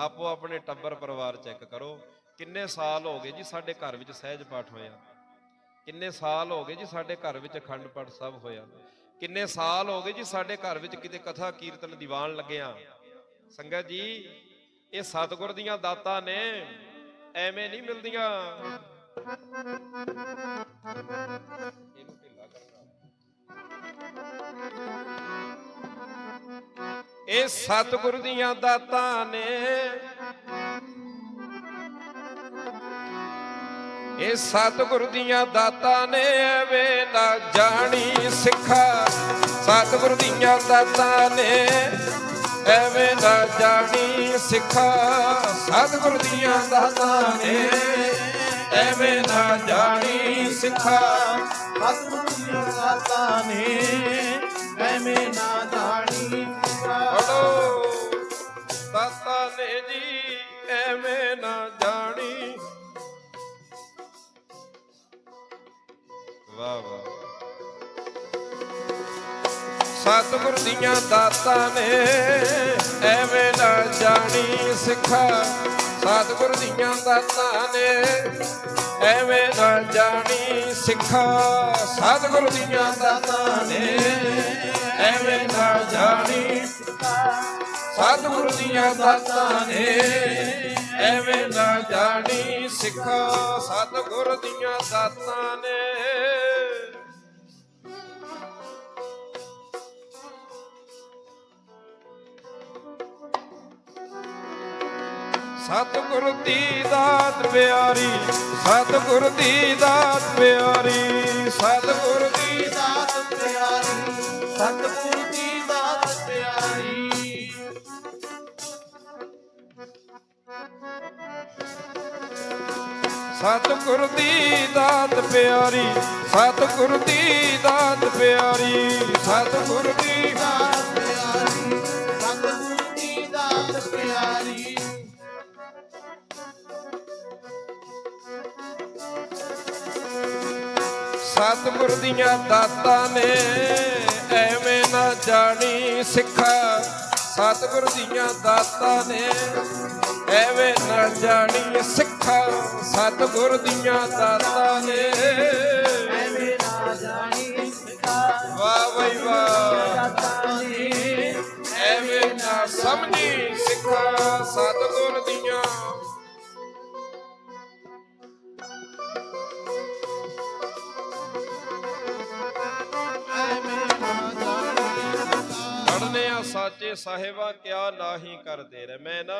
ਆਪੋ ਆਪਣੇ ਟੱਬਰ ਪਰਿਵਾਰ ਚੈੱਕ ਕਰੋ। ਕਿੰਨੇ ਸਾਲ ਹੋ ਗਏ ਜੀ ਸਾਡੇ ਘਰ ਵਿੱਚ ਸਹਿਜ ਪਾਠ ਹੋਇਆ। ਕਿੰਨੇ ਸਾਲ ਹੋ ਗਏ ਜੀ ਸਾਡੇ ਘਰ ਵਿੱਚ ਅਖੰਡ ਪਾਠ ਸਭ ਹੋਇਆ। ਕਿੰਨੇ ਸਾਲ ਹੋ ਗਏ ਜੀ ਸਾਡੇ ਘਰ ਵਿੱਚ ਕਿਤੇ ਕਥਾ ਕੀਰਤਨ ਦੀਵਾਨ ਲੱਗਿਆ। ਸੰਗਤ ਜੀ, ਇਹ ਸਤਿਗੁਰ ਦੀਆਂ ਦਾਤਾਂ ਨੇ, ਐਵੇਂ ਨਹੀਂ ਮਿਲਦੀਆਂ। ਇਹ ਸਤਿਗੁਰ ਦੀਆਂ ਦਾਤਾਂ ਨੇ। ਇਹ ਸਤਿਗੁਰ ਦੀਆਂ ਦਾਤਾਂ ਨੇ, ਐਵੇਂ ਨਾ ਜਾਣੀ ਸਿੱਖਾ। ਸਤਿਗੁਰ ਦੀਆਂ ਦਾਤਾਂ ਨੇ, ਐਵੇਂ ਨਾ ਜਾਣੀ ਸਿੱਖਾ। ਸਤਿਗੁਰ ਦੀਆਂ ਦਾਤਾਂ ਨੇ, ਐਵੇਂ ਨਾ ਜਾਣੀ ਸਿੱਖਾ। ਸਤਿਗੁਰੂ ਦੀਆਂ ਦਾਤਾਂ ਨੇ, ਐਵੇਂ ਨਾ ਜਾਣੀ ਵਾਹ ਵਾਹ। ਸਤਿਗੁਰ ਦੀਆਂ ਦਾਤਾਂ ਨੇ ਐਵੇਂ ਨਾ ਜਾਣੀ ਸਿੱਖਾ। ਸਤਿਗੁਰ ਦੀਆਂ ਦਾਤਾਂ ਨੇ ਐਵੇਂ ਨਾ ਜਾਣੀ ਸਿੱਖਾ। ਸਤਿਗੁਰ ਦੀਆਂ ਦਾਤਾਂ ਨੇ ਐਵੇਂ ਨਾ ਜਾਣੀ ਸਤਿਗੁਰ ਦੀਆਂ ਦਾਤਾਂ ਨੇ ਐਵੇਂ ਨਾ ਜਾਣੀ ਸਿੱਖਾ। ਸਤਿਗੁਰ ਦੀਆਂ ਦਾਤਾਂ ਨੇ ਸਤਿਗੁਰ ਦੀ ਦਾਤ ਪਿਆਰੀ, ਸਤਿਗੁਰ ਦੀ ਦਾਤ ਪਿਆਰੀ, ਸਤਿਗੁਰ ਦੀ ਦਾਤ ਪਿਆਰੀ, ਸਤਿਗੁਰੂ ਦੀ ਦਾਤ ਪਿਆਰੀ। ਸਤਿਗੁਰ ਦੀ ਦਾਤ ਪਿਆਰੀ, ਸਤਿਗੁਰ ਦੀ ਦਾਤ ਪਿਆਰੀ, ਸਤਿਗੁਰ ਦੀ ਦਾਤ ਪਿਆਰੀ, ਸਤਿਗੁਰੂ ਦੀ ਦਾਤ ਪਿਆਰੀ। ਸਤਿਗੁਰ ਦੀਆਂ ਦਾਤਾਂ ਨੇ, ਐਵੇਂ ਨਾ ਜਾਣੀ ਸਿੱਖਾ। ਸਤਿਗੁਰ ਦੀਆਂ ਦਾਤਾਂ ਨੇ, ਐਵੇਂ ਨਾ ਜਾਣੀ ਸਿੱਖਾ। ਸਤਿਗੁਰ ਦੀਆਂ ਦਾਤਾਂ ਨੇ, ਐਵੇਂ ਨਾ ਜਾਣੀ ਸਿਖਾ। ਵਾਹ ਬਈ ਵਾਹ। ਐਵੇਂ ਨਾ ਸਮਝੀ ਸਿੱਖਾ। ਸਤਿਗੁਰ ਸਾਚੇ ਸਾਹਿਬਾ ਕਿਆ ਨਾਹੀ ਕਰਦੇ ਰਹਿ। ਮੈਂ ਨਾ